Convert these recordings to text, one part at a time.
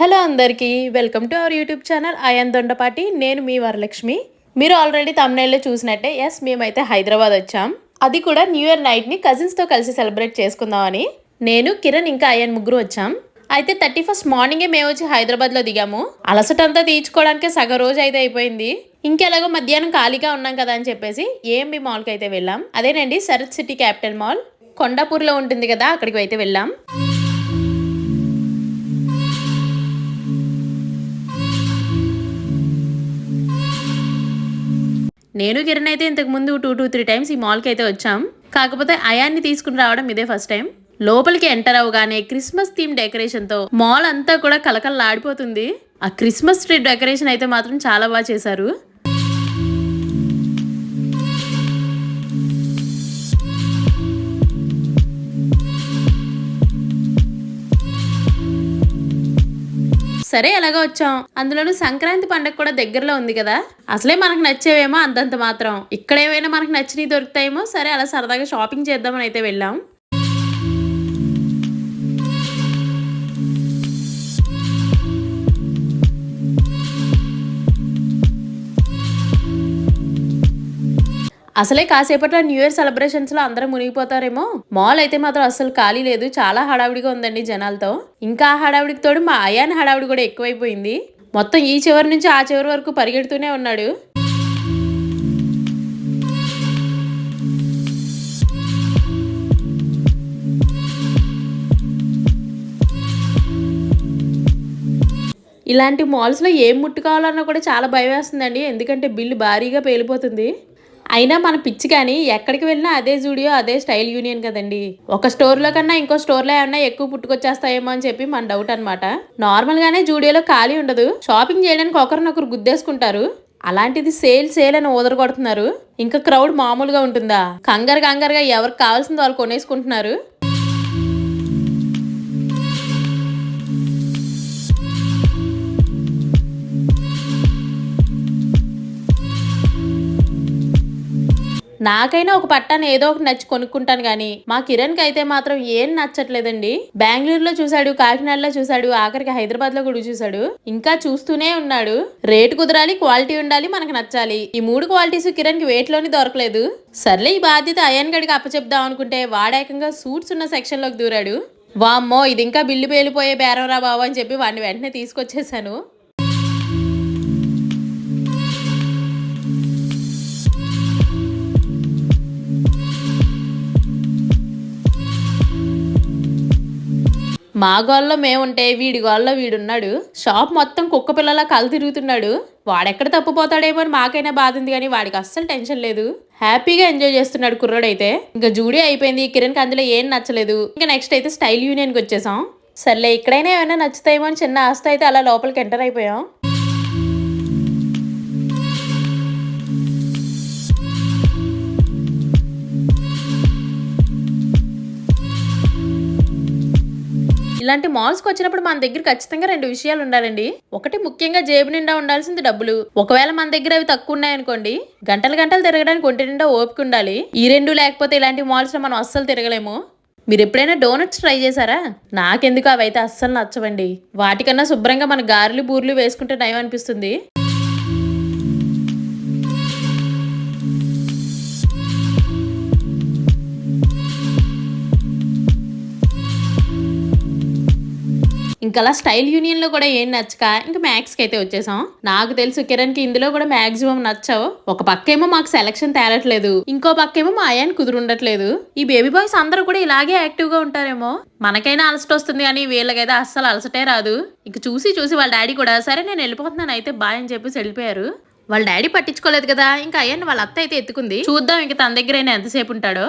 Hello అందరికీ welcome to our YouTube channel. Ayan Dondapati నేను మీ వరలక్ష్మి. మీరు ఆల్రెడీ తమిళలో చూసినట్టే ఎస్ మేమైతే హైదరాబాద్ వచ్చాం. అది కూడా న్యూ ఇయర్ నైట్ని కజిన్స్తో కలిసి సెలబ్రేట్ చేసుకుందామని. నేను కిరణ్ ఇంకా అయ్యన్ ముగ్గురు వచ్చాం. అయితే థర్టీ ఫస్ట్ మార్నింగే మేము వచ్చి హైదరాబాద్లో దిగాము. అలసటంతా తీర్చుకోవడానికి సగం రోజు అయితే అయిపోయింది. ఇంకెలాగో మధ్యాహ్నం ఖాళీగా ఉన్నాం కదా అని చెప్పేసి ఏఎంబి మాల్కి అయితే వెళ్ళాం. అదేనండి సరత్ సిటీ క్యాపిటల్ మాల్ కొండాపూర్లో ఉంటుంది కదా అక్కడికి అయితే వెళ్ళాం. నేను కిరణ్ అయితే ఇంతకు ముందు టూ టూ త్రీ టైమ్స్ ఈ మాల్కి అయితే వచ్చాం. కాకపోతే అయాన్ని తీసుకుని రావడం ఇదే ఫస్ట్ టైం లోపలికి ఎంటర్ అవగానే క్రిస్మస్ థీమ్ డెకరేషన్తో మాల్ అంతా కూడా కలకలలాడిపోతుంది ఆ క్రిస్మస్ ట్రీ డెకరేషన్ అయితే మాత్రం చాలా బాగా చేశారు. సరే ఎలాగో వచ్చాం. అందులోనూ సంక్రాంతి పండగ కూడా దగ్గరలో ఉంది కదా. అసలే మనకు నచ్చేవేమో అంతంత మాత్రం. ఇక్కడ ఏమైనా మనకు నచ్చినవి దొరుకుతాయేమో సరే అలా సరదాగా షాపింగ్ చేద్దామని అయితే వెళ్ళాం. అసలే కాసేపట్లో న్యూ ఇయర్ సెలబ్రేషన్స్లో అందరూ మునిగిపోతారేమో. మాల్ అయితే మాత్రం అసలు ఖాళీ లేదు. చాలా హడావిడిగా ఉందండి జనాలతో. ఇంకా ఆ హడావిడికి తోడు మా అయాన్ హడావిడి కూడా ఎక్కువైపోయింది. మొత్తం ఈ చివరి నుంచి ఆ చివరి వరకు పరిగెడుతూనే ఉన్నాడు. ఇలాంటి మాల్స్లో ఏం ముట్టుకోవాలన్నా కూడా చాలా భయం వేస్తుందండి. ఎందుకంటే బిల్లు భారీగా పేలిపోతుంది. అయినా మన పిచ్చి కానీ ఎక్కడికి వెళ్ళినా అదే జూడియో అదే స్టైల్ యూనియన్ కదండి. ఒక స్టోర్లో కన్నా ఇంకో స్టోర్లో ఏమన్నా ఎక్కువ పుట్టుకొచ్చేస్తాయేమో అని చెప్పి మన డౌట్ అనమాట నార్మల్గానే జూడియోలో ఖాళీ ఉండదు. షాపింగ్ చేయడానికి ఒకరినొకరు గుద్దేసుకుంటారు. అలాంటిది సేల్ సేల్ అని ఓదరగొడుతున్నారు ఇంకా క్రౌడ్ మామూలుగా ఉంటుందా? కంగారు కంగారుగా ఎవరికి కావాల్సింది వాళ్ళు కొనేసుకుంటున్నారు. నాకైనా ఒక పట్టాన్ని ఏదో ఒకటి నచ్చి కొనుక్కుంటాను కానీ మా కిరణ్కి అయితే మాత్రం ఏం నచ్చట్లేదండి. బెంగళూరులో చూసాడు కాకినాడలో చూశాడు ఆఖరికి హైదరాబాద్లో కూడా చూశాడు. ఇంకా చూస్తూనే ఉన్నాడు. రేటు కుదరాలి క్వాలిటీ ఉండాలి మనకు నచ్చాలి. ఈ మూడు క్వాలిటీస్ కిరణ్కి వేట్లోని దొరకలేదు. సర్లే ఈ బాధ్యత అయాన్ గడికి అప్పచెప్దాం అనుకుంటే వాడేకంగా సూట్స్ ఉన్న సెక్షన్లోకి దూరాడు. వామ్మో ఇది ఇంకా బిల్లు పేలిపోయే బేరం రా బాబు అని చెప్పి వాడిని వెంటనే తీసుకొచ్చేసాను మా గోల్లో మేముంటే వీడి గోల్లో వీడున్నాడు. షాప్ మొత్తం కుక్క పిల్లలా కళ్ళు తిరుగుతున్నాడు. వాడెక్కడ తప్పిపోతాడేమో అని మాకైనా బాధ ఉంది కానీ వాడికి అస్సలు టెన్షన్ లేదు. హ్యాపీగా ఎంజాయ్ చేస్తున్నాడు కుర్రోడైతే. ఇంకా జూడీ అయిపోయింది కిరణ్కి అందులో ఏం నచ్చలేదు. ఇంకా నెక్స్ట్ అయితే స్టైల్ యూనియన్కి వచ్చేసాం. సర్లే ఇక్కడైనా ఏమైనా నచ్చుతాయేమో అని చిన్న ఆస్త అయితే అలా లోపలికి ఎంటర్ అయిపోయాం. ఇలాంటి మాల్స్కి వచ్చినప్పుడు మన దగ్గర ఖచ్చితంగా రెండు విషయాలు ఉండాలండి. ఒకటి ముఖ్యంగా జేబు నిండా ఉండాల్సింది డబ్బులు. ఒకవేళ మన దగ్గర అవి తక్కువ ఉన్నాయనుకోండి గంటలు గంటలు తిరగడానికి ఒంటి నిండా ఓపిక ఉండాలి. ఈ రెండు లేకపోతే ఇలాంటి మాల్స్లో మనం అస్సలు తిరగలేము. మీరు ఎప్పుడైనా డోనట్స్ ట్రై చేశారా? నాకెందుకు అవైతే అస్సలు నచ్చవండి. వాటికన్నా శుభ్రంగా మన గారెలు బూర్లు వేసుకుంటే నయం అనిపిస్తుంది. ఇంకా స్టైల్ యూనియన్లో కూడా ఏం నచ్చక ఇంకా మ్యాక్స్కి అయితే వచ్చేసాం. నాకు తెలుసు కిరణ్కి ఇందులో కూడా మాక్సిమం నచ్చావు. ఒక పక్కేమో మాకు సెలక్షన్ తేలట్లేదు. ఇంకో పక్కేమో మా అయ్యాన్ని కుదురుండట్లేదు. ఈ బేబీ బాయ్స్ అందరూ కూడా ఇలాగే యాక్టివ్గా ఉంటారేమో. మనకైనా అలసట వస్తుంది కానీ వీళ్ళకైతే అస్సలు అలసటే రాదు. ఇక చూసి చూసి వాళ్ళ డాడీ కూడా సరే నేను వెళ్ళిపోతున్నాను అయితే బాయ్ అని చెప్పేసి వెళ్ళిపోయారు. వాళ్ళ డాడీ పట్టించుకోలేదు కదా. ఇంకా అయ్యాన్ని వాళ్ళ అత్త అయితే ఎత్తుకుంది. చూద్దాం ఇంక తన దగ్గర ఎంతసేపు ఉంటాడో.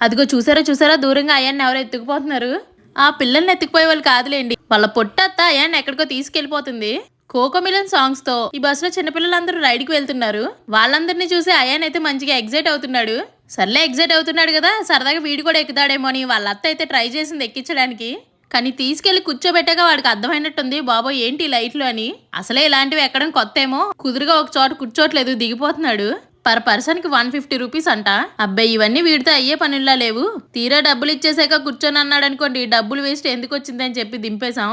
అదిగో చూసారా చూసారా? దూరంగా అయ్యాన్ని ఎవరు ఎత్తుకుపోతున్నారు? ఆ పిల్లల్ని ఎత్తుకుపోయే వాళ్ళు కాదులేండి. వాళ్ళ పొట్టత్త అయ్యాన్ని ఎక్కడికో తీసుకెళ్ళిపోతుంది కోకోమిలన్ సాంగ్స్తో ఈ బస్సులో చిన్నపిల్లలందరూ రైడ్కి వెళ్తున్నారు. వాళ్ళందరినీ చూసి అయాన్ అయితే మంచిగా ఎగ్జైట్ అవుతున్నాడు. సర్లే ఎగ్జైట్ అవుతున్నాడు కదా? సరదాగా వీడు కూడా ఎక్కుతాడేమో అని వాళ్ళ అత్త అయితే ట్రై చేసింది ఎక్కించడానికి. కానీ తీసుకెళ్ళి కూర్చోబెట్టాక వాడికి అర్థమైనట్టుంది బాబో ఏంటి ఈ లైట్లు అని. అసలే ఇలాంటివి ఎక్కడం కొత్త ఏమో కుదురుగా ఒక చోట కూర్చోట్లేదు దిగిపోతున్నాడు. పర్ పర్సన్కి వన్ ఫిఫ్టీ రూపీస్ అంట. అబ్బాయి ఇవన్నీ వీడితో అయ్యే పనుల్లా లేవు. తీరా డబ్బులు ఇచ్చేసాక కూర్చొని అన్నాడు అనుకోండి డబ్బులు వేస్ట్ ఎందుకు వచ్చిందని చెప్పి దింపేశాం.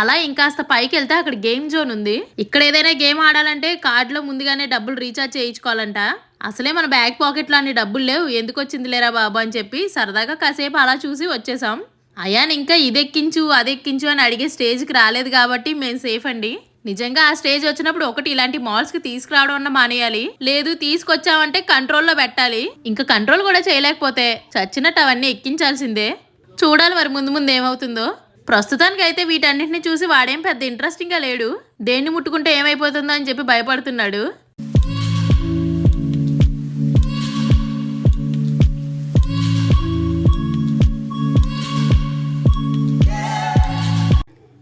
అలా ఇంకాస్త పైకి వెళ్తే అక్కడ గేమ్ జోన్ ఉంది. ఇక్కడ ఏదైనా గేమ్ ఆడాలంటే కార్డులో ముందుగానే డబ్బులు రీఛార్జ్ చేయించుకోవాలంట. అసలే మన బ్యాగ్ పాకెట్లో అన్ని డబ్బులు లేవు. ఎందుకు వచ్చింది లేరా బాబు అని చెప్పి సరదాగా కాసేపు అలా చూసి వచ్చేసాం. అయాన్ ఇంకా ఇది ఎక్కించు అది ఎక్కించు అని అడిగే స్టేజ్కి రాలేదు కాబట్టి మేము సేఫ్ అండి. నిజంగా ఆ స్టేజ్ వచ్చినప్పుడు ఒకటి ఇలాంటి మాల్స్కి తీసుకురావడం అన్న మానేయాలి. లేదు తీసుకొచ్చామంటే కంట్రోల్లో పెట్టాలి. ఇంకా కంట్రోల్ కూడా చేయలేకపోతే చచ్చినట్టు అవన్నీ ఎక్కించాల్సిందే. చూడాలి మరి ముందు ముందు ఏమవుతుందో. ప్రస్తుతానికి అయితే వీటన్నిటిని చూసి వాడేం పెద్ద ఇంట్రెస్టింగ్గా లేడు. దేన్ని ముట్టుకుంటే ఏమైపోతుందో అని చెప్పి భయపడుతున్నాడు.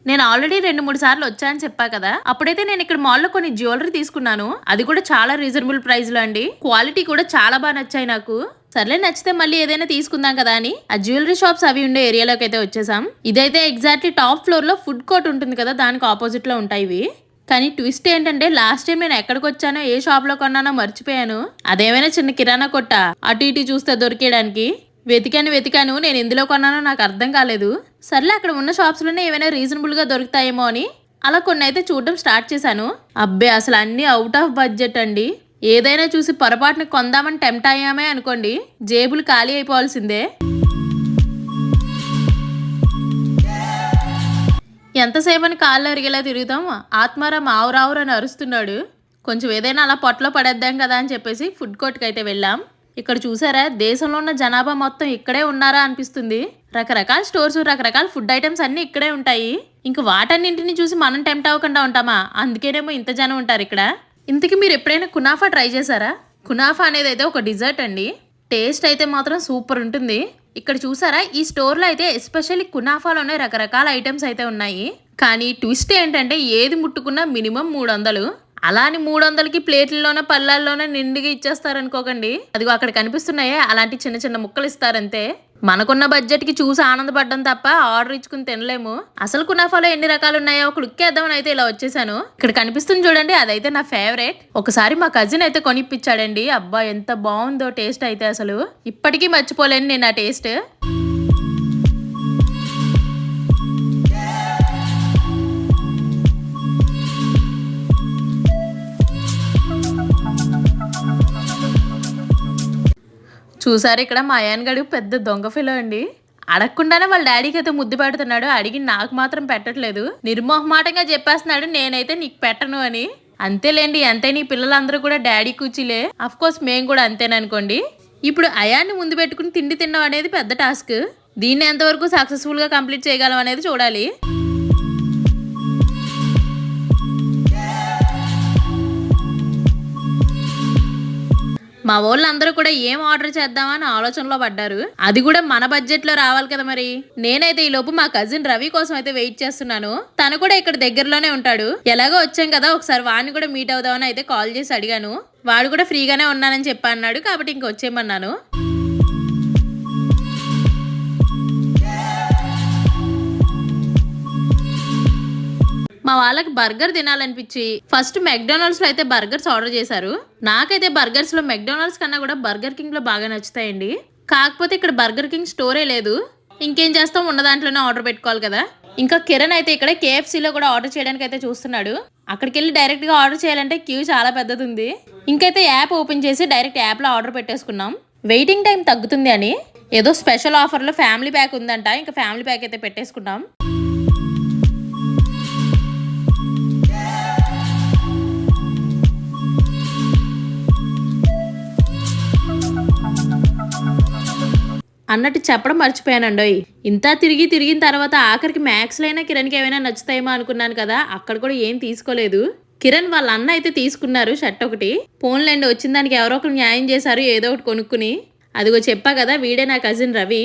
నేను ఆల్రెడీ రెండు మూడు సార్లు వచ్చానని చెప్పా కదా. అప్పుడైతే నేను ఇక్కడ మాల్లో కొన్ని జ్యువెలరీ తీసుకున్నాను. అది కూడా చాలా రీజనబుల్ ప్రైస్లో అండి. క్వాలిటీ కూడా చాలా బాగా నచ్చాయి నాకు. సర్లే నచ్చితే మళ్ళీ ఏదైనా తీసుకుందాం కదా అని ఆ జ్యువెలరీ షాప్స్ అవి ఉండే ఏరియాలోకి అయితే వచ్చేసాం. ఇదైతే ఎగ్జాక్ట్లీ టాప్ ఫ్లోర్లో ఫుడ్ కోర్ట్ ఉంటుంది కదా దానికి ఆపోజిట్లో ఉంటాయి ఇవి. కానీ ట్విస్ట్ ఏంటంటే లాస్ట్ టైం నేను ఎక్కడికి వచ్చానో ఏ షాప్లో కొన్నానో మర్చిపోయాను. అదేమైనా చిన్న కిరాణా కొట్ట అటు ఇటు చూస్తే దొరికేయడానికి. వెతికాను వెతికాను నేను ఎందులో కొన్నానో నాకు అర్థం కాలేదు. సర్లే అక్కడ ఉన్న షాప్స్లోనే ఏమైనా రీజనబుల్గా దొరుకుతాయేమో అని అలా కొన్ని అయితే చూడడం స్టార్ట్ చేశాను. అబ్బే అసలు అన్నీ అవుట్ ఆఫ్ బడ్జెట్ అండి. ఏదైనా చూసి పొరపాటున కొందామని టెంప్ట్ అయ్యామే అనుకోండి జేబులు ఖాళీ అయిపోవాల్సిందే. ఎంతసేపు అని కాళ్ళు అరిగేలా తిరుగుతాం ఆత్మారాం ఆవురావురు అని అరుస్తున్నాడు. కొంచెం ఏదైనా అలా పొట్టలో పడేద్దాం కదా అని చెప్పేసి ఫుడ్ కోర్ట్కి అయితే వెళ్ళాం. ఇక్కడ చూసారా దేశంలో ఉన్న జనాభా మొత్తం ఇక్కడే ఉన్నారా అనిపిస్తుంది. రకరకాల స్టోర్స్ రకరకాల ఫుడ్ ఐటమ్స్ అన్నీ ఇక్కడే ఉంటాయి. ఇంక వాటన్నింటిని చూసి మనం టెంప్ట్ అవ్వకుండా ఉంటామా? అందుకేనేమో ఇంత జనం ఉంటారు ఇక్కడ. ఇంతకీ మీరు ఎప్పుడైనా కునాఫా ట్రై చేశారా? కునాఫా అనేది అయితే ఒక డిజర్ట్ అండి. టేస్ట్ అయితే మాత్రం సూపర్ ఉంటుంది. ఇక్కడ చూసారా? ఈ స్టోర్లో అయితే ఎస్పెషల్లీ కునాఫాలోనే రకరకాల ఐటమ్స్ అయితే ఉన్నాయి. కానీ ట్విస్ట్ ఏంటంటే ఏది ముట్టుకున్నా మినిమం మూడు వందలు. అలా అని మూడు వందలకి ప్లేట్లలోనే పళ్ళాల్లోనే నిండుగా ఇచ్చేస్తారనుకోకండి. అదిగో అక్కడ కనిపిస్తున్నాయే అలాంటి చిన్న చిన్న ముక్కలు ఇస్తారంతే. మనకున్న బడ్జెట్కి చూసి ఆనందపడ్డం తప్ప ఆర్డర్ ఇచ్చుకుని తినలేము. అసలు కునాఫాలో ఎన్ని రకాలు ఉన్నాయో ఒక లుక్ వేద్దామని అయితే ఇలా వచ్చేసాను. ఇక్కడ కనిపిస్తుంది చూడండి అదైతే నా ఫేవరెట్. ఒకసారి మా కజిన్ అయితే కొనిప్పించాడండి అబ్బా ఎంత బాగుందో టేస్ట్ అయితే అసలు. ఇప్పటికీ మర్చిపోలేను నేను ఆ టేస్ట్. చూసారు ఇక్కడ మా అయ్యన్ గడు పెద్ద దొంగ ఫిలో అండి. అడగకుండానే వాళ్ళ డాడీకి అయితే ముద్దు పెడుతున్నాడు. అడిగి నాకు మాత్రం పెట్టట్లేదు. నిర్మోహమాటంగా చెప్పేస్తున్నాడు నేనైతే నీకు పెట్టను అని. అంతేలేండి అంతే నీ పిల్లలందరూ కూడా డాడీ కూచిలే. అఫ్ కోర్స్ మేము కూడా అంతేననుకోండి ఇప్పుడు అయాన్ని ముందు పెట్టుకుని తిండి తినడం అనేది పెద్ద టాస్క్. దీన్ని ఎంతవరకు సక్సెస్ఫుల్గా కంప్లీట్ చేయగలం అనేది చూడాలి. మా వాళ్ళందరూ కూడా ఏం ఆర్డర్ చేద్దామా అని ఆలోచనలో పడ్డారు. అది కూడా మన బడ్జెట్లో రావాలి కదా మరి. నేనైతే ఈ లోపు మా కజిన్ రవి కోసం అయితే వెయిట్ చేస్తున్నాను. తను కూడా ఇక్కడ దగ్గరలోనే ఉంటాడు. ఎలాగో వచ్చాం కదా ఒకసారి వాడిని కూడా మీట్ అవుదామని అయితే కాల్ చేసి అడిగాను. వాడు కూడా ఫ్రీగానే ఉన్నానని చెప్పి అన్నాడు కాబట్టి ఇంక మా వాళ్ళకి బర్గర్ తినాలనిపించి ఫస్ట్ మెక్డొనాల్డ్స్లో అయితే బర్గర్స్ ఆర్డర్ చేశారు. నాకైతే బర్గర్స్లో మెక్డొనాల్డ్స్ కన్నా కూడా బర్గర్ కింగ్లో బాగా నచ్చుతాయండి. కాకపోతే ఇక్కడ బర్గర్ కింగ్ స్టోరే లేదు. ఇంకేం చేస్తాం? ఉన్న దాంట్లోనే ఆర్డర్ పెట్టుకోవాలి కదా. ఇంకా కిరణ్ అయితే ఇక్కడ కేఎఫ్సీలో కూడా ఆర్డర్ చేయడానికి అయితే చూస్తున్నాడు. అక్కడికి వెళ్ళి డైరెక్ట్గా ఆర్డర్ చేయాలంటే క్యూ చాలా పెద్దది ఉంది ఇంకైతే యాప్ ఓపెన్ చేసి డైరెక్ట్ యాప్లో ఆర్డర్ పెట్టేసుకున్నాం. వెయిటింగ్ టైం తగ్గుతుంది అని ఏదో స్పెషల్ ఆఫర్లో ఫ్యామిలీ ప్యాక్ ఉందంట. ఇంకా ఫ్యామిలీ ప్యాక్ అయితే పెట్టేసుకున్నాం. అన్నట్టు చెప్పడం మర్చిపోయానండోయ్. ఇంత తిరిగి తిరిగిన తర్వాత ఆఖరికి మ్యాథ్స్లైనా కిరణ్కి ఏమైనా నచ్చుతాయేమో అనుకున్నాను కదా అక్కడ కూడా ఏం తీసుకోలేదు. కిరణ్ వాళ్ళ అన్న అయితే తీసుకున్నారు షర్ట్ ఒకటి. ఫోన్లేండి వచ్చిన దానికి ఎవరో ఒకరు న్యాయం చేశారు ఏదో ఒకటి కొనుక్కుని. అదిగో చెప్పా కదా వీడే నా కజిన్ రవి.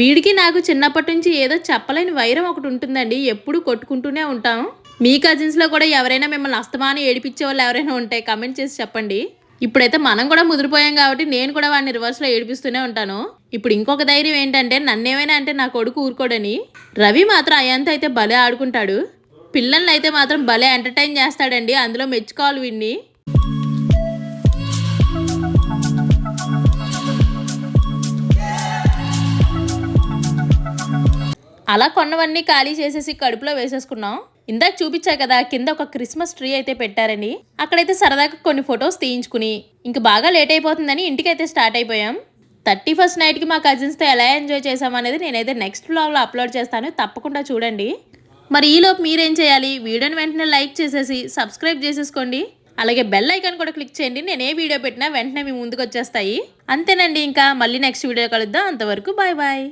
వీడికి నాకు చిన్నప్పటి నుంచి ఏదో చెప్పలేని వైరం ఒకటి ఉంటుందండి ఎప్పుడు కొట్టుకుంటూనే ఉంటాం. మీ కజిన్స్లో కూడా ఎవరైనా మిమ్మల్ని అస్తమాని ఏడిపించే వాళ్ళు ఎవరైనా ఉంటే కమెంట్ చేసి చెప్పండి. ఇప్పుడైతే మనం కూడా ముదిరిపోయాం కాబట్టి నేను కూడా వాడిని రివర్స్లో ఏడిపిస్తూనే ఉంటాను. ఇప్పుడు ఇంకొక ధైర్యం ఏంటంటే నన్నేమైనా అంటే నా కొడుకు ఊరుకోడని రవి మాత్రం అయ్యంత అయితే భలే ఆడుకుంటాడు. పిల్లల్ని అయితే మాత్రం భలే ఎంటర్టైన్ చేస్తాడండి. అందులో మెచ్చుకోవాలి వీడిని. అలా కొన్నవన్నీ ఖాళీ చేసేసి కడుపులో వేసేసుకున్నాం. ఇందాక చూపించా కదా కింద ఒక క్రిస్మస్ ట్రీ అయితే పెట్టారని. అక్కడైతే సరదాగా కొన్ని ఫొటోస్ తీయించుకుని ఇంక బాగా లేట్ అయిపోతుందని ఇంటికైతే స్టార్ట్ అయిపోయాం. థర్టీ ఫస్ట్ నైట్కి మా కజిన్స్తో ఎలా ఎంజాయ్ చేసామనేది నేనైతే నెక్స్ట్ బ్లాగ్లో అప్లోడ్ చేస్తాను. తప్పకుండా చూడండి. మరి ఈలోపు మీరేం చేయాలి? వీడియోని వెంటనే లైక్ చేసేసి సబ్స్క్రైబ్ చేసేసుకోండి. అలాగే బెల్ ఐకాన్ కూడా క్లిక్ చేయండి. నేను ఏ వీడియో పెట్టినా వెంటనే మీ ముందుకు వచ్చేస్తాయి. అంతేనండి ఇంకా. మళ్ళీ నెక్స్ట్ వీడియో కలుద్దాం. అంతవరకు బాయ్ బాయ్.